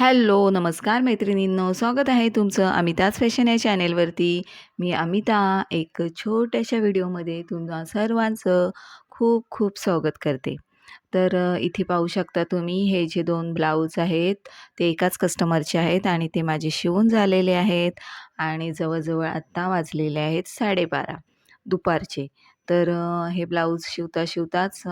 Hello नमस्कार मैत्रिणींनो स्वागत आहे तुमचं अमिताज फॅशन या चॅनेलवरती. मी अमिता एक छोट्याशा व्हिडिओमध्ये तुम्हा सर्वांचं खूप खूप स्वागत करते. तर इथे पाहू शकता तुम्ही हे जे दोन ब्लाऊज आहेत ते एकाच कस्टमरचे आहेत आणि ते माझे शिवून झालेले आहेत आणि जवळजवळ आत्ता वाजलेले आहेत साडेबारा दुपारचे. तर हे ब्लाऊज शिवता शिवताच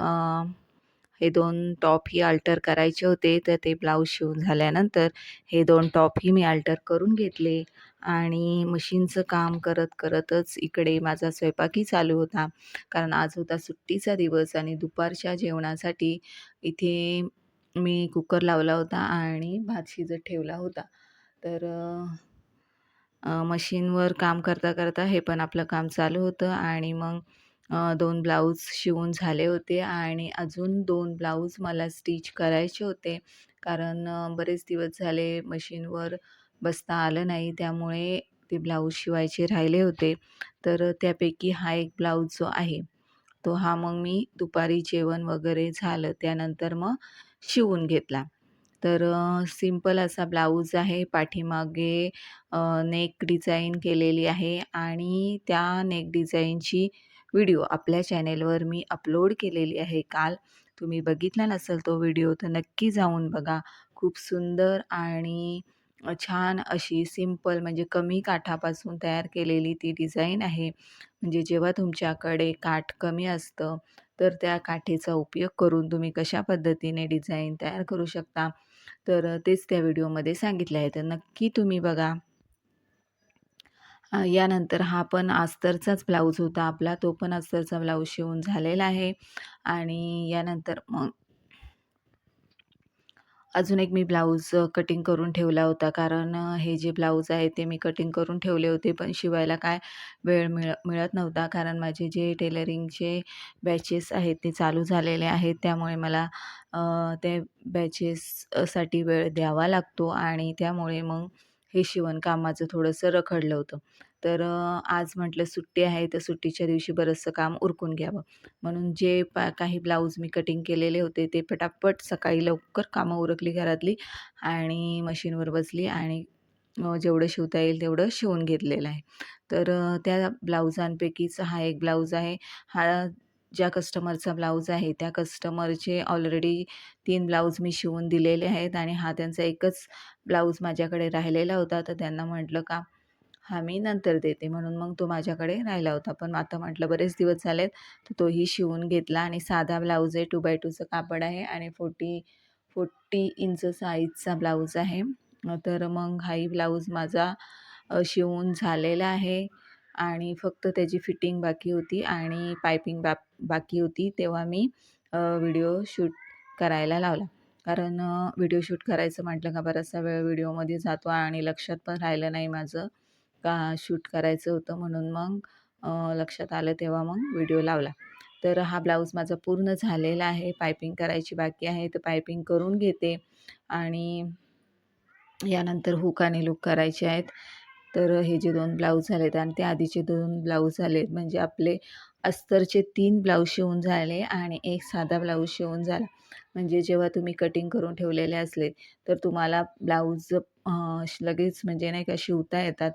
हे दोन टॉपही अल्टर करायचे होते तर ते ब्लाऊज शिवून झाल्यानंतर हे दोन टॉपही मी अल्टर करून घेतले आणि मशीनचं काम करत करतच इकडे माझा स्वयंपाकही चालू होता. कारण आज होता सुट्टीचा दिवस आणि दुपारच्या जेवणासाठी इथे मी कुकर लावला होता आणि भात शिजत ठेवला होता. तर मशीनवर काम करता करता हे पण आपलं काम चालू होतं आणि मग दोन ब्लाऊज शिवून झाले होते आणि अजून दोन ब्लाऊज मला स्टिच करायचे होते. कारण बरेच दिवस झाले मशीनवर बसता आलं नाही त्यामुळे ते ब्लाऊज शिवायचे राहिले होते. तर त्यापैकी हा एक ब्लाऊज जो आहे तो हा मग मी दुपारी जेवण वगैरे झालं त्यानंतर मग शिवून घेतला. तर सिंपल असा ब्लाऊज आहे पाठीमागे नेक डिझाईन केलेली आहे आणि त्या नेक डिझाईनची व्हिडिओ आपल्या चॅनेलवर मी अपलोड केलेली आहे काल. तुम्ही बघितला नसेल तो व्हिडिओ तर नक्की जाऊन बघा. खूप सुंदर आणि छान अशी सिंपल म्हणजे कमी काठापासून तयार केलेली ती डिझाईन आहे. म्हणजे जेव्हा तुमच्याकडे काठ कमी असतं तर त्या काठीचा उपयोग करून तुम्ही कशा पद्धतीने डिझाईन तयार करू शकता? तर तेच त्या व्हिडिओमध्ये सांगितले आहे. तर नक्की तुम्ही बघा. यानंतर हा पण अस्तरचाच ब्लाऊज होता आपला तो पण अस्तरचा ब्लाऊज शिवून झालेला आहे. आणि यानंतर मग अजून एक मी ब्लाऊज कटिंग करून ठेवला होता. कारण हे जे ब्लाऊज आहे ते मी कटिंग करून ठेवले होते पण शिवायला काय वेळ मिळ मिळत नव्हता. कारण माझे जे टेलरिंगचे बॅचेस आहेत ते चालू झालेले आहेत. त्यामुळे मला ते बॅचेससाठी वेळ द्यावा लागतो. आणि त्यामुळे मग हे शिवणकामाचं थोडंसं रखडलं होतं. तर आज म्हटलं सुट्टी आहे तर सुट्टीच्या दिवशी बरंचसं काम उरकून घ्यावं. म्हणून जे पा काही ब्लाऊज मी कटिंग केलेले होते ते पटापट सकाळी लवकर कामं उरकली घरातली आणि मशीनवर बसली आणि जेवढं शिवता येईल तेवढं शिवून घेतलेलं आहे. तर त्या ब्लाऊजांपैकीच हा एक ब्लाऊज आहे. हा ज्या कस्टमरचा ब्लाऊज आहे त्या कस्टमरचे ऑलरेडी तीन ब्लाऊज मी शिवून दिलेले आहेत आणि हा त्यांचा एकच ब्लाऊज माझ्याकडे राहिलेला होता. तर त्यांना म्हटलं का हा मी नंतर देते. म्हणून मग तो माझ्याकडे राहिला होता. पण आता म्हटलं बरेच दिवस झालेत. तर तोही शिवून घेतला आणि साधा ब्लाऊज आहे टू बाय टूचं कापड आहे आणि फोर्टी फोर्टी इंच साईजचा ब्लाऊज आहे. तर मग हाही ब्लाऊज माझा शिवून झालेला आहे. आणि फक्त त्याची फिटिंग बाकी होती आणि पायपिंग बा बाकी होती तेव्हा मी व्हिडिओ शूट करायला लावला. कारण व्हिडिओ शूट करायचं म्हटलं का बराचसा वेळ व्हिडिओमध्ये जातो आणि लक्षात पण राहिलं नाही माझं का शूट करायचं होतं म्हणून मग लक्षात आलं तेव्हा मग व्हिडिओ लावला. तर हा ब्लाऊज माझा पूर्ण झालेला आहे पायपिंग करायची बाकी आहे तर पायपिंग करून घेते आणि यानंतर हुक आणि लूक करायचे आहेत. तर हे जे दोन ब्लाऊज झालेत आणि ते आधीचे दोन ब्लाऊज झालेत म्हणजे आपले अस्तरचे तीन ब्लाऊज शिवून झाले आणि एक साधा ब्लाऊज शिवून झाला. म्हणजे जेव्हा तुम्ही कटिंग करून ठेवलेले असले तर तुम्हाला ब्लाऊज लगेच म्हणजे नाही का शिवता येतात.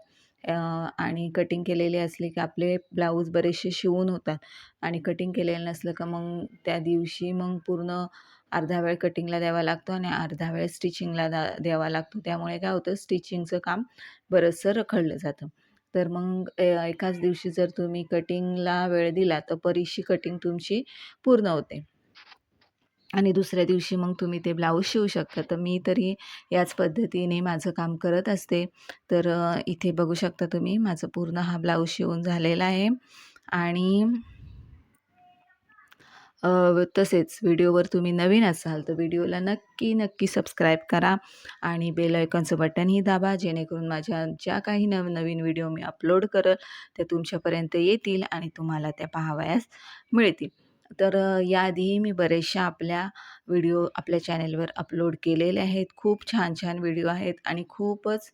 आणि कटिंग केलेले असले की आपले ब्लाऊज बरेचसे शिवून होतात. आणि कटिंग केलेलं नसलं का मग त्या दिवशी मग पूर्ण अर्धा वेळ कटिंगला द्यावा लागतो आणि अर्धा वेळ स्टिचिंगला दा द्यावा लागतो. त्यामुळे काय होतं स्टिचिंगचं काम बरंचसं रखडलं जातं. तर मग एकाच दिवशी जर तुम्ही कटिंगला वेळ दिला तर बरीचशी कटिंग तुमची पूर्ण होते. आणि दुसऱ्या दिवशी मग तुम्ही ते ब्लाऊज शिवू शकता. तर मी तरी याच पद्धतीने माझं काम करत असते. तर इथे बघू शकता तुम्ही माझं पूर्ण हा ब्लाऊज शिवून झालेला आहे. आणि तसेच व्हिडिओवर तुम्ही नवीन असाल तर व्हिडिओला नक्की नक्की सबस्क्राईब करा आणि बेल आयकॉनचं बटनही दाबा. जेणेकरून माझ्या ज्या काही नव नवीन व्हिडिओ मी अपलोड करल त्या तुमच्यापर्यंत येतील आणि तुम्हाला त्या पाहावयास मिळतील. तर याआधीही मी बरेचशा आपल्या व्हिडिओ आपल्या चॅनेलवर अपलोड केलेले आहेत. खूप छान छान व्हिडिओ आहेत आणि खूपच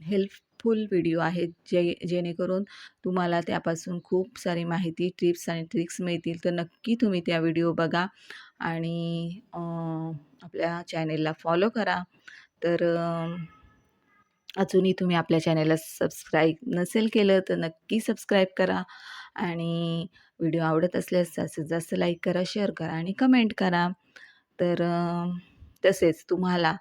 हेल्पफुल व्हिडिओ आहेत जे जेणेकरून तुम्हाला त्यापासून खूप सारी माहिती टिप्स आणि ट्रिक्स मिळतील. तर नक्की तुम्ही त्या व्हिडिओ बघा आणि आपल्या चॅनेलला फॉलो करा. तर अजूनही तुम्ही आपल्या चॅनेलला सबस्क्राईब नसेल केलं तर नक्की सबस्क्राईब करा. आणि व्हिडिओ आवडत असल्यास जास्तीत जास्त लाईक करा शेअर करा आणि कमेंट करा. तर तसेच तुम्हाला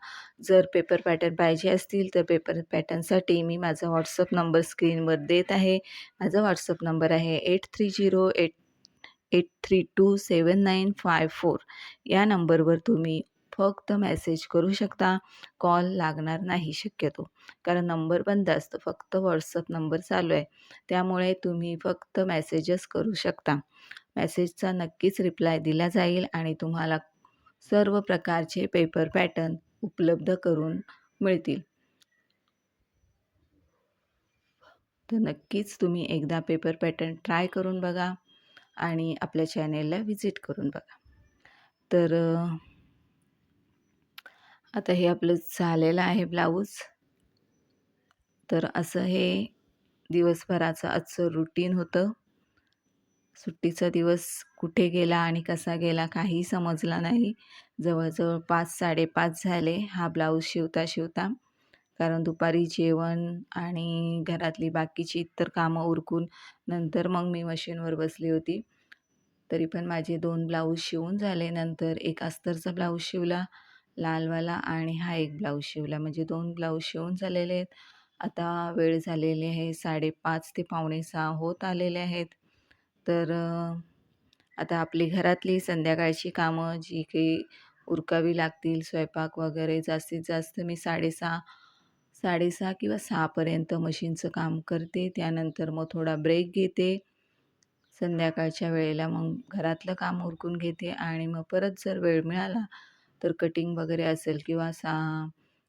जर पेपर पॅटर्न पाहिजे असतील तर पेपर पॅटर्नसाठी मी माझा व्हॉट्सअप नंबर स्क्रीनवर देत आहे. माझा व्हॉट्सअप नंबर आहे eight three zero eight eight three two seven nine five four या नंबरवर तुम्ही फक्त मेसेज करू शकता. कॉल लागणार नाही शक्यतो. कारण नंबर बंद असतो फक्त व्हॉट्सअप नंबर चालू आहे. त्यामुळे तुम्ही फक्त मेसेजच करू शकता. मेसेजचा नक्कीच रिप्लाय दिला जाईल आणि तुम्हाला सर्व प्रकारचे पेपर पॅटर्न उपलब्ध करून मिळतील. तर नक्कीच तुम्ही एकदा पेपर पॅटर्न ट्राय करून बघा आणि आपल्या चॅनेलला व्हिजिट करून बघा. तर आता हे आपलं झालेलं आहे ब्लाऊज. तर असं हे दिवसभराचं आजचं रुटीन होतं. सुट्टीचा दिवस कुठे गेला आणि कसा गेला काही समजला नाही. जवळजवळ पाच साडेपाच झाले हा ब्लाऊज शिवता शिवता कारण दुपारी जेवण आणि घरातली बाकीची इतर कामं उरकून नंतर मग मी मशीनवर बसली होती. तरी पण माझे दोन ब्लाऊज शिवून झाले. नंतर एक अस्तरचा ब्लाऊज शिवला. लालवाला आणि हा एक ब्लाऊज शिवला. म्हणजे दोन ब्लाऊज शिवून झालेले आहेत. आता वेळ झालेली आहे साडेपाच ते पावणे सहा होत आलेले आहेत. तर आता आपली घरातली संध्याकाळची कामं जी काही उरकावी लागतील स्वयंपाक वगैरे जास्तीत जास्त मी साडेसहा साडेसहा किंवा सहापर्यंत मशीनचं काम करते. त्यानंतर मग थोडा ब्रेक घेते. संध्याकाळच्या वेळेला मग घरातलं काम उरकून घेते आणि मग परत जर वेळ मिळाला तर कटिंग वगैरे असेल किंवा सा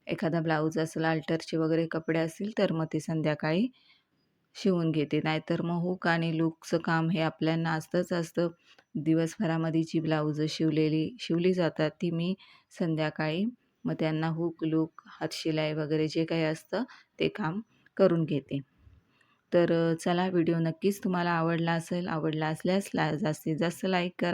एखादा ब्लाऊज असेल अल्टरचे वगैरे कपडे असतील तर मग ते संध्याकाळी शिवून घेते. नाहीतर मग हुक आणि लूकचं काम हे आपल्याला असतंच असतं. दिवसभरामध्ये जी ब्लाऊजं शिवलेली शिवली जातात ती मी संध्याकाळी मग त्यांना हुक लूक हातशिलाई वगैरे जे काही असतं ते काम करून घेते. तर चला व्हिडिओ नक्कीच तुम्हाला आवडला असेल आवडला असल्यास ला जास्तीत जास्त लाईक करा.